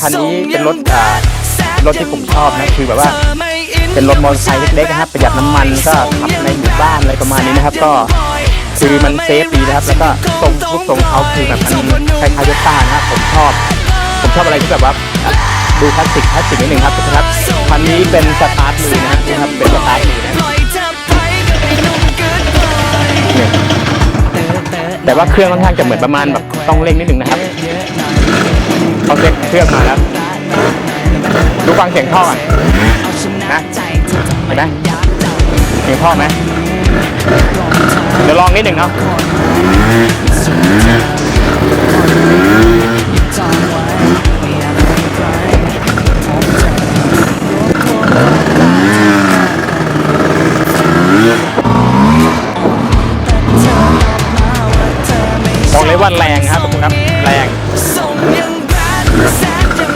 คันนี้เป็นรถอ่ารถที่ผมชอบนะคือแบบว่า เป็นรถมอเตอร์ไซค์เล็กๆนะครับประหยัดน้ำมันก็ขับในหมู่บ้านอะไรประมาณนี้นะครับ ก็คือมันเซฟดีนะครับ แล้วก็ทรงรูปทรงเขาคือแบบมันคล้ายๆโยต้านะครับผมชอบ ผมชอบอะไรที่แบบว่าดูคลาสสิกคลาสสิกนิดหนึ่งครับครับคันนี้เป็นสตาร์ทมือนะครับเป็นสตาร์ทมือนะเนี่ยแต่ว่าเครื่องค่อนข้างจะเหมือนประมาณแบบต้องเร่งนิดหนึ่งนะครับ เครื่องมาแล้วดูฟังเสียงท่อก่อนนะเห็นไหมเสียงท่อไหมเดี๋ยวลองนิดหนึ่งเนาะบอกเลยว่าแรงครับทุกคนครับแรง